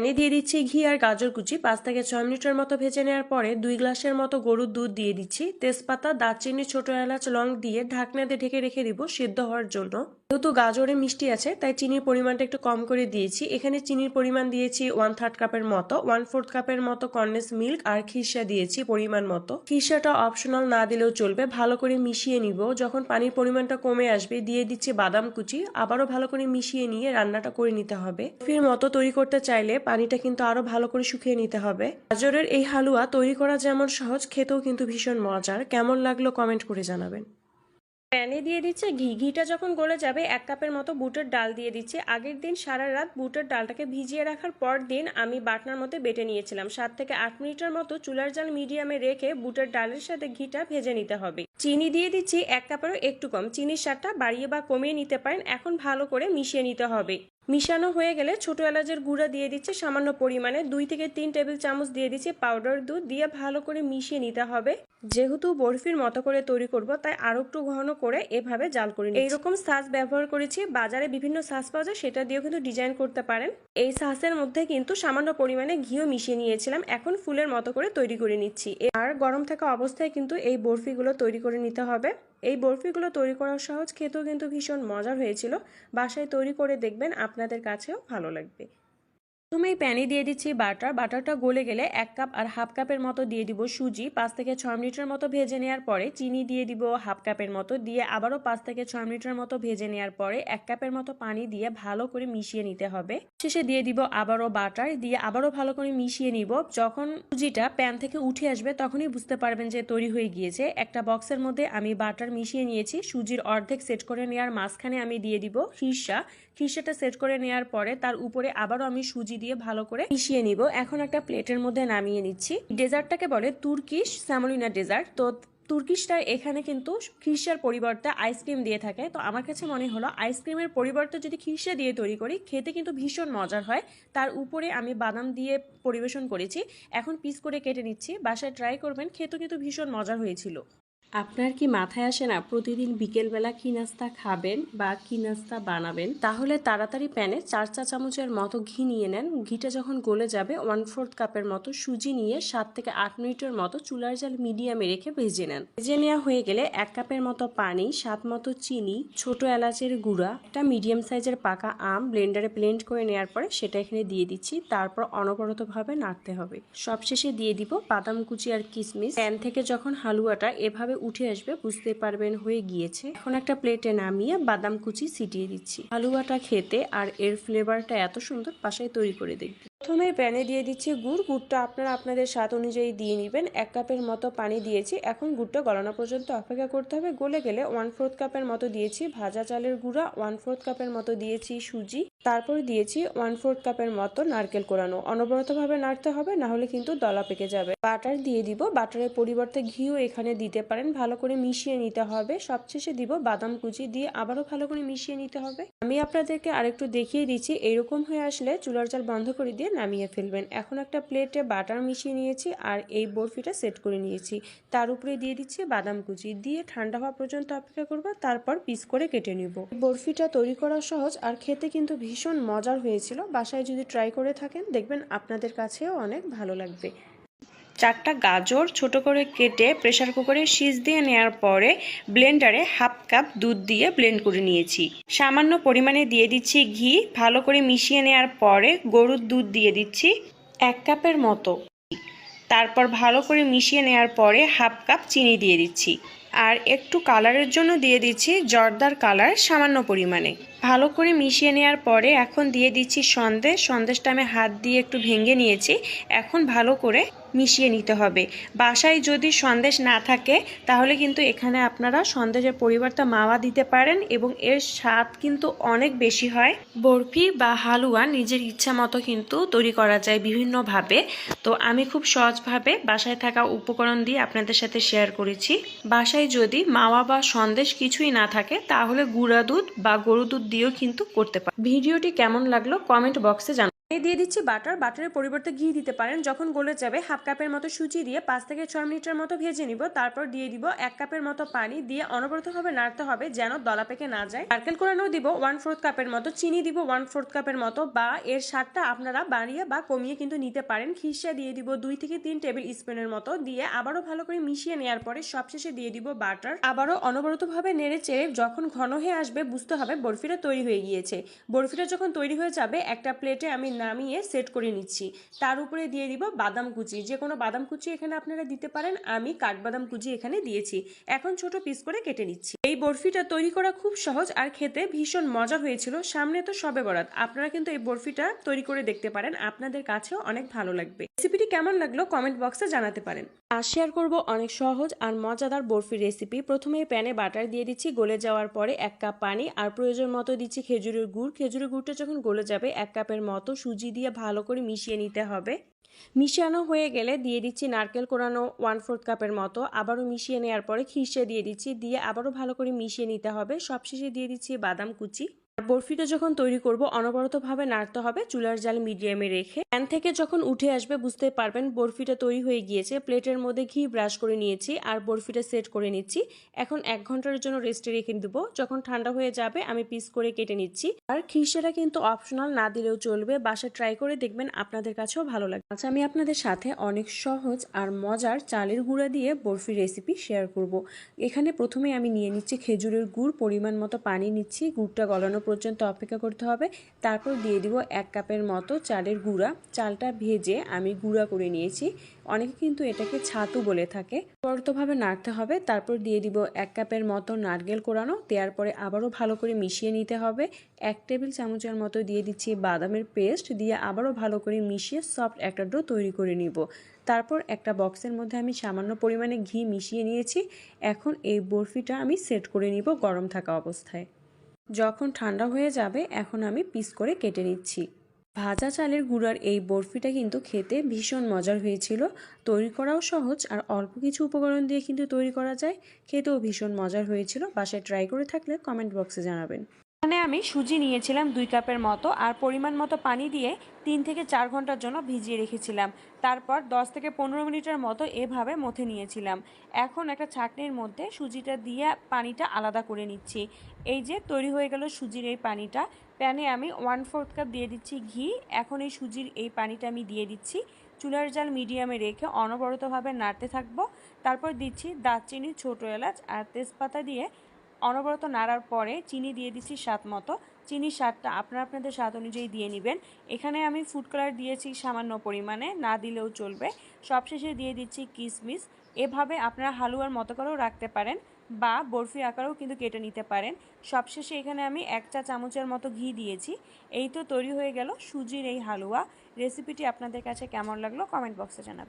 প্যানে দিয়ে দিচ্ছি ঘি আর গাজর কুচি। পাঁচ থেকে ছয় মিনিটের মতো ভেজে নেওয়ার পরে দুই গ্লাসের মতো গরুর দুধ দিয়ে দিচ্ছি। তেজপাতা, দারচিনি, ছোট এলাচ, লং দিয়ে ঢাকনা দিয়ে ঢেকে রেখে দিব সিদ্ধ হওয়ার জন্য। যেহেতু গাজরে মিষ্টি আছে, তাই চিনির পরিমাণটা একটু কম করে দিয়েছি। এখানে চিনির পরিমাণ দিয়েছি ওয়ান থার্ড কাপের মতো ওয়ান ফোর্থ কাপের মতো কর্নেস মিল্ক আর খিরসা দিয়েছি পরিমাণ মতো। খিরসাটা অপশনাল না দিলেও চলবে, ভালো করে মিশিয়ে নিব। যখন পানির পরিমাণটা কমে আসবে, দিয়ে দিচ্ছে বাদাম কুচি, আবারও ভালো করে মিশিয়ে নিয়ে রান্নাটা করে নিতে হবে। ফির মতো তৈরি করতে চাইলে পানিটা কিন্তু আরও ভালো করে শুকিয়ে নিতে হবে। গাজরের এই হালুয়া তৈরি করা যেমন সহজ, খেতেও কিন্তু ভীষণ মজার। কেমন লাগল কমেন্ট করে জানাবেন। প্যানে দিয়ে দিচ্ছে, ঘি, ঘিটা যখন গলে যাবে, এক কাপের মতো বুটের ডাল দিয়ে দিচ্ছি। আগের দিন সারা রাত বুটের ডালটাকে ভিজিয়ে রাখার পর দিন আমি বাটনার মধ্যে বেটে নিয়েছিলাম। সাত থেকে আট মিনিটের মতো চুলার জাল মিডিয়ামে রেখে বুটের ডালের সাথে ঘিটা ভেজে নিতে হবে। চিনি দিয়ে দিচ্ছি এক কাপেরও একটু কম। চিনির স্বাদটা বাড়িয়ে বা কমিয়ে নিতে পারেন। এখন ভালো করে মিশিয়ে নিতে হবে। মিশানো হয়ে গেলে ছোট এলাচের গুঁড়া দিয়ে দিচ্ছে, সামান্য পরিমাণে দুই থেকে তিন টেবিল চামচ দিয়ে দিচ্ছি পাউডার দুধ দিয়ে ভালো করে মিশিয়ে নিতে হবে। যেহেতু বরফির মতো করে তৈরি করব, তাই আরও একটু ঘন করে এভাবে জাল করে। এইরকম সাস ব্যবহার করেছি, বাজারে বিভিন্ন সাস পাওয়া যায়, সেটা দিয়েও কিন্তু ডিজাইন করতে পারেন। এই সাসের মধ্যে কিন্তু সামান্য পরিমাণে ঘিও মিশিয়ে নিয়েছিলাম, এখন ফুলের মতো করে তৈরি করে নিচ্ছি। আর গরম থাকা অবস্থায় কিন্তু এই বরফিগুলো তৈরি করে নিতে হবে। এই বরফিগুলো তৈরি করা সহজ, খেতেও কিন্তু ভীষণ মজার হয়েছিল। বাসায় তৈরি করে দেখবেন, আপনাদের কাছেও ভালো লাগবে। প্রথমেই প্যানে দিয়ে দিচ্ছি বাটার। বাটারটা গলে গেলে এক কাপ আর হাফ কাপের মতো দিয়ে দিব সুজি। পাঁচ থেকে ছয় মিনিটের মতো ভেজে নেওয়ার পরে চিনি দিয়ে দিব হাফ কাপের মতো। দিয়ে আবারও পাঁচ থেকে ছয় মিনিটের মতো ভেজে নেওয়ার পরে এক কাপের মতো পানি দিয়ে ভালো করে মিশিয়ে নিতে হবে। শেষে দিয়ে দিব আবারও বাটার। দিয়ে আবারও ভালো করে মিশিয়ে নিব। যখন সুজিটা প্যান থেকে উঠে আসবে তখনই বুঝতে পারবেন যে তৈরি হয়ে গিয়েছে। একটা বক্সের মধ্যে আমি বাটার মিশিয়ে নিয়েছি। সুজির অর্ধেক সেট করে নেওয়ার মাঝখানে আমি দিয়ে দিব খিরসা খিরসাটা সেট করে নেওয়ার পরে তার উপরে আবারও আমি সুজি দিয়ে ভালো করে মিশিয়ে নিব। এখন একটা প্লেটের মধ্যে নামিয়ে নিচ্ছি। ডেজার্টটাকে বলে তুর্কিশ স্যামোলিনা ডেজার্ট। তো তুর্কিশটা এখানে কিন্তু খিরসার পরিবর্তে আইসক্রিম দিয়ে থাকে। তো আমার কাছে মনে হলো আইসক্রিমের পরিবর্তে যদি খিরসা দিয়ে তৈরি করি, খেতে কিন্তু ভীষণ মজার হয়। তার উপরে আমি বাদাম দিয়ে পরিবেশন করেছি। এখন পিস করে কেটে নিচ্ছি। বাসায় ট্রাই করবেন খেতে কিন্তু ভীষণ মজার হয়েছিল। আপনার কি মাথায় আসে না প্রতিদিন বিকেলবেলা কি নাস্তা খাবেন বা কি নাস্তা বানাবেন? তাহলে তাড়াতাড়ি প্যানে চার চা চামচের মতো ঘি নিয়ে নেন। ঘিটা যখন গলে যাবে ওয়ান ফোর্থ কাপের মতো সুজি নিয়ে সাত থেকে আট মিনিটের মতো চুলার জাল মিডিয়ামে রেখে ভেজে নেন। ভেজে নেওয়া হয়ে গেলে এক কাপের মতো পানি, সাত মতো চিনি, ছোট এলাচের গুঁড়া, একটা মিডিয়াম সাইজের পাকা আম ব্লেন্ডারে ব্লেন্ড করে নেওয়ার পরে সেটা এখানে দিয়ে দিচ্ছি। তারপর অনবরতভাবে নাড়তে হবে। সবশেষে দিয়ে দিব বাদাম কুচি আর কিশমিশ প্যান থেকে যখন হালুয়াটা এভাবে উঠে আসবে, বুঝতে পারবেন, হয়ে গিয়েছে। এখন একটা প্লেটে নামিয়ে বাদাম কুচি ছিটিয়ে দিচ্ছি। হালুয়াটা খেতে আর এর ফ্লেভারটা এত সুন্দর, বাসায় তৈরি করে দেখবে প্রথমে প্যানে দিয়ে দিচ্ছি গুড়। গুড়টা আপনারা আপনাদের স্বাদ অনুযায়ী দিয়ে নেবেন। এক কাপের মতো পানি দিয়েছি। এখন গুড়টা গলানো পর্যন্ত অপেক্ষা করতে হবে। গলে গেলে ওয়ান ফোর্থ কাপের মতো দিয়েছি ভাজা চালের গুঁড়া ওয়ান ফোর্থ কাপের মতো দিয়েছি সুজি। তারপর দিয়েছি ওয়ান ফোর্থ কাপের মতো নারকেল কোরানো। অনবরতভাবে নাড়তে হবে, না হলে কিন্তু দলা পেকে যাবে। বাটার দিয়ে দিব। বাটারের পরিবর্তে ঘিও এখানে দিতে পারেন। ভালো করে মিশিয়ে নিতে হবে। সবশেষে দিব বাদাম কুচি দিয়ে আবারও ভালো করে মিশিয়ে নিতে হবে। আমি আপনাদেরকে আরেকটু দেখিয়ে দিচ্ছি। এরকম হয়ে আসলে চুলার চাল বন্ধ করে দিয়ে নামিয়ে ফেলবেন। এখন একটা প্লেটে বাটার মিশিয়ে নিয়েছি আর এই বরফিটা সেট করে নিয়েছি। তার উপরে দিয়ে দিচ্ছি বাদাম কুচি। দিয়ে ঠান্ডা হওয়া পর্যন্ত অপেক্ষা করব, তারপর পিস করে কেটে নিব। বরফিটা তৈরি করা সহজ আর খেতে কিন্তু ভীষণ মজার হয়েছিল। বাসায় যদি ট্রাই করে থাকেন, দেখবেন আপনাদের কাছেও অনেক ভালো লাগবে। চারটা গাজর ছোট করে কেটে প্রেসার কুকারে সিজ দিয়ে নেওয়ার পরে ব্লেন্ডারে হাফ কাপ দুধ দিয়ে ব্লেন্ড করে নিয়েছি। সামান্য পরিমাণে দিয়ে দিচ্ছি ঘি, ভালো করে মিশিয়ে নেওয়ার পরে গরুর দুধ দিয়ে দিচ্ছি এক কাপের মতো। তারপর ভালো করে মিশিয়ে নেওয়ার পরে হাফ কাপ চিনি দিয়ে দিচ্ছি। আর একটু কালারের জন্য দিয়ে দিচ্ছি জর্দার কালার সামান্য পরিমাণে। ভালো করে মিশিয়ে নেওয়ার পরে এখন দিয়ে দিচ্ছি সন্দেশ। সন্দেশটা আমি হাত দিয়ে একটু ভেঙে নিয়েছি। এখন ভালো করে মিশিয়ে নিতে হবে। বাসায় যদি সন্দেশ না থাকে, তাহলে কিন্তু এখানে আপনারা সন্দেশের পরিবর্তে মাওয়া দিতে পারেন এবং এর স্বাদ কিন্তু অনেক বেশি হয়। বরফি বা হালুয়া নিজের ইচ্ছা মতো কিন্তু তৈরি করা যায় বিভিন্নভাবে। তো আমি খুব সহজভাবে বাসায় থাকা উপকরণ দিয়ে আপনাদের সাথে শেয়ার করেছি। বাসায় যদি মাওয়া বা সন্দেশ কিছুই না থাকে, তাহলে গুঁড়া দুধ বা গরু দুধ দিয়েও কিন্তু করতে পারেন ভিডিওটি কেমন লাগল কমেন্ট বক্সে জানান দিয়ে দিচ্ছি বাটার। বাটারের পরিবর্তে ঘি দিতে পারেন। যখন গলে যাবে, হাফ কাপের মতো সুজি দিয়ে পাঁচ থেকে ছয় মিনিটের মতো ভেজে নিব। তারপর দিয়ে দিব এক কাপের মতো পানি দিয়ে অনবরতভাবে নাড়তে হবে যেন দলা পেকে না যায়। নারকেল কোরানো দিব ওয়ান ফোর্থ কাপের মতো, চিনি দিব ওয়ান ফোর্থ কাপের মতো বা এর স্বাদটা আপনারা বাড়িয়ে বা কমিয়ে কিন্তু নিতে পারেন। খিসা দিয়ে দিব দুই থেকে তিন টেবিল স্পুনের মতো দিয়ে আবারও ভালো করে মিশিয়ে নেওয়ার পরে সবশেষে দিয়ে দিব বাটার। আবারও অনবরতভাবে নেড়ে চেড়ে যখন ঘন হয়ে আসবে, বুঝতে হবে বরফিটা তৈরি হয়ে গিয়েছে। বরফিটা যখন তৈরি হয়ে যাবে, একটা প্লেটে আমি নামিয়ে সেট করে নিচ্ছি। তার উপরে দিয়ে দিব বাদাম কুচি। যে কোনো বাদাম কুচি এখানে আপনারা দিতে পারেন। আমি কাঠবাদাম কুচি এখানে দিয়েছি। এখন ছোট পিস করে কেটে নিচ্ছি। এই বরফিটা তৈরি করা খুব সহজ আর খেতে ভীষণ মজা হয়েছিল। সামনে তো সবে বরাত। আপনারা কিন্তু এই বরফিটা তৈরি করে দেখতে পারেন। আপনাদের কাছেও অনেক ভালো লাগবে। রেসিপিটি কেমন লাগল কমেন্ট বক্সে জানাতে পারেন। আর শেয়ার করব অনেক সহজ আর মজাদার বরফির রেসিপি। প্রথমে প্যানে বাটার দিয়ে দিচ্ছি, গলে যাওয়ার পরে এক কাপ পানি আর প্রয়োজন মতো দিচ্ছি খেজুরের গুড়। খেজুরের গুড়টা যখন গলে যাবে, এক কাপের মতো সুজি দিয়ে ভালো করে মিশিয়ে নিতে হবে। মিশানো হয়ে গেলে দিয়ে দিচ্ছি নারকেল কোরানো ওয়ান ফোর্থ কাপের মতো। আবারও মিশিয়ে নেওয়ার পরে খিসে দিয়ে দিচ্ছি। দিয়ে আবারও ভালো করে মিশিয়ে নিতে হবে। সবশেষে দিয়ে দিচ্ছি বাদাম কুচি। বরফিটা যখন তৈরি করব, অনবরতভাবে নাড়তে হবে, চুলার জাল মিডিয়ামে রেখে। প্যান থেকে যখন উঠে আসবে, বুঝতে পারবেন বরফিটা তৈরি হয়ে গিয়েছে। প্লেটের মধ্যে ঘি ব্রাশ করে নিয়েছি আর বরফিটা সেট করে নিচ্ছি। এখন এক ঘণ্টার জন্য রেস্টে রেখে দেবো। যখন ঠান্ডা হয়ে যাবে, আমি পিস করে কেটে নিচ্ছি। আর খিসেটা কিন্তু অপশনাল, না দিলেও চলবে। বাসা ট্রাই করে দেখবেন, আপনাদের কাছেও ভালো লাগবে আচ্ছা আমি আপনাদের সাথে অনেক সহজ আর মজার চালের গুঁড়া দিয়ে বরফি রেসিপি শেয়ার করব। এখানে প্রথমে আমি নিয়ে নিচ্ছি খেজুরের গুড়, পরিমাণ মতো পানি নিচ্ছি, গুড়টা গলানো পর্যন্ত অপেক্ষা করতে হবে। তারপর দিয়ে দিব এক কাপের মতো চালের গুঁড়া। চালটা ভেজে আমি গুঁড়া করে নিয়েছি। অনেকে কিন্তু এটাকে ছাতু বলে থাকে। পরতভাবে নাড়তে হবে। তারপর দিয়ে দিব এক কাপের মতো নারকেল কোরানো। দেওয়ার পরে আবারও ভালো করে মিশিয়ে নিতে হবে। এক টেবিল চামচের মতো দিয়ে দিচ্ছি বাদামের পেস্ট। দিয়ে আবারও ভালো করে মিশিয়ে সফট একটা ডো তৈরি করে নিব। তারপর একটা বক্সের মধ্যে আমি সামান্য পরিমাণে ঘি মিশিয়ে নিয়েছি। এখন এই বরফিটা আমি সেট করে নিব গরম থাকা অবস্থায়। যখন ঠান্ডা হয়ে যাবে, এখন আমি পিস করে কেটে নিচ্ছি। ভাজা চালের গুঁড়ার এই বরফিটা কিন্তু খেতে ভীষণ মজার হয়েছিল। তৈরি করাও সহজ আর অল্প কিছু উপকরণ দিয়ে কিন্তু তৈরি করা যায়। খেতেও ভীষণ মজার হয়েছিল। বাসায় ট্রাই করে থাকলে কমেন্ট বক্সে জানাবেন। এখানে আমি সুজি নিয়েছিলাম দুই কাপের মতো আর পরিমাণ মতো পানি দিয়ে তিন থেকে চার ঘণ্টার জন্য ভিজিয়ে রেখেছিলাম। তারপর দশ থেকে পনেরো মিনিটের মতো এভাবে মথে নিয়েছিলাম। এখন একটা ছাকনির মধ্যে সুজিটা দিয়ে পানিটা আলাদা করে নিচ্ছি। এই যে তৈরি হয়ে গেল সুজির এই পানিটা। প্যানে আমি ওয়ান ফোর্থ কাপ দিয়ে দিচ্ছি ঘি। এখন এই সুজির এই পানিটা আমি দিয়ে দিচ্ছি। চুলার জাল মিডিয়ামে রেখে অনবরতভাবে নাড়তে থাকব। তারপর দিচ্ছি দারচিনি ছোটো এলাচ আর তেজপাতা দিয়ে অনবরত নাড়ার পরে চিনি দিয়ে দিচ্ছি স্বাদ মতো। চিনির স্বাদটা আপনারা আপনাদের স্বাদ অনুযায়ী দিয়ে নেবেন। এখানে আমি ফুড কালার দিয়েছি সামান্য পরিমাণে, না দিলেও চলবে। সবশেষে দিয়ে দিচ্ছি কিশমিশ এভাবে আপনারা হালুয়ার মতো করেও রাখতে পারেন বা বরফি আকারেও কিন্তু কেটে নিতে পারেন। সবশেষে এখানে আমি এক চা চামচের মতো ঘি দিয়েছি। এই তো তৈরি হয়ে গেল সুজির এই হালুয়া। রেসিপিটি আপনাদের কাছে কেমন লাগল কমেন্ট বক্সে জানাবেন।